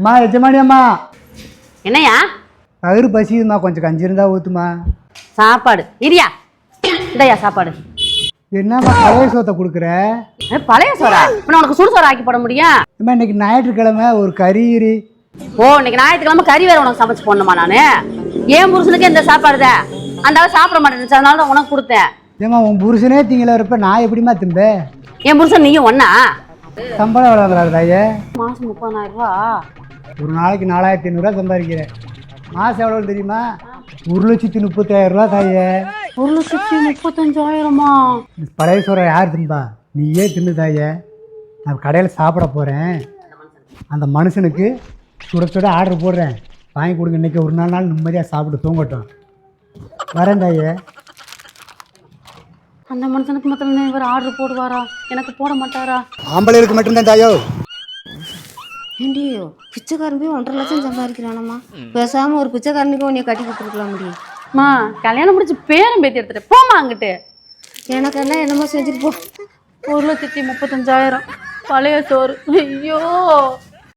அம்மா எஜமானி அம்மா. என்னையா? வயிறு பசிக்குதும்மா கொஞ்சம் கஞ்சி இருந்தா ஊத்துமா சாப்பாடு. இரியா. இதையா சாப்பாடு. என்னம்மா பழைய சோத்தை கொடுக்குற? ஏ, பழைய சோறா? இப்ப நான் உனக்கு சுடு சோறு ஆக்கி போட முடியும் அம்மா இன்னைக்கு ஞாயிற்றுக்கிழமை ஒரு கறி ஓ இன்னைக்கு ஞாயிற்றுக்கிழமை கறி வேற உனக்கு சமைச்சு போடணுமா நானு? ஏன் புருஷனுக்கு இந்த சாப்பாடு தான் அந்த ஆள் சாப்பிட மாட்டேன்னு அதனால தான் உனக்கு கொடுத்தேன். ஏம்மா உன் புருஷனே திங்கள இருப்ப நான் எப்படிம்மா திம்பேன் என் புருஷன் நீயும் ஒண்ணா சம்பளம் எவ்வளோ வாங்குறாரு தாயே? மாசம் முப்பதாயிரம் ரூபா. ஒரு நாளைக்கு நாலாயிரத்தி ஐநூறுரூவா சம்பாதிக்கிறேன். மாதம் எவ்வளோ தெரியுமா? ஒரு லட்சத்தி முப்பத்தாயிரம் ரூபா தாயே. ஒரு லட்சத்தி முப்பத்தஞ்சாயிரமா? பழைய சோறை யார் திம்பா நீயே தின்னு தாயே? நான் கடையில் சாப்பிட போகிறேன் அந்த மனுஷனுக்கு சுட சுட ஆர்டர் போடுறேன். வாங்கி கொடுங்க இன்னைக்கு ஒரு நாள் நாள் நிம்மதியாக சாப்பிட்டு தூங்கட்டும். வரேன் தாயே. அந்த மனுஷனுக்கு மட்டும் இவர் ஆர்டர் போடுவாரா? எனக்கு போட மாட்டாரா? ஆம்பளைகளுக்கு மட்டும்தான் தாயோ. ஏண்டியோ பிச்சைக்காரன் போய் ஒன்றரை லட்சம் சம்பாதிக்கிறானம்மா. பேசாம ஒரு பிச்சைக்காரனுக்கு உன்னைய கட்டி கொடுத்துருக்கலாம் முடியும். மா கல்யாணம் முடிச்சு பேரம் பேத்தி எடுத்துட்டு போமா அங்கிட்டு. எனக்கெல்லாம் என்னமோ செஞ்சுட்டு போ. ஒரு லட்சத்தி முப்பத்தஞ்சாயிரம். பழைய சோறு. ஐயோ.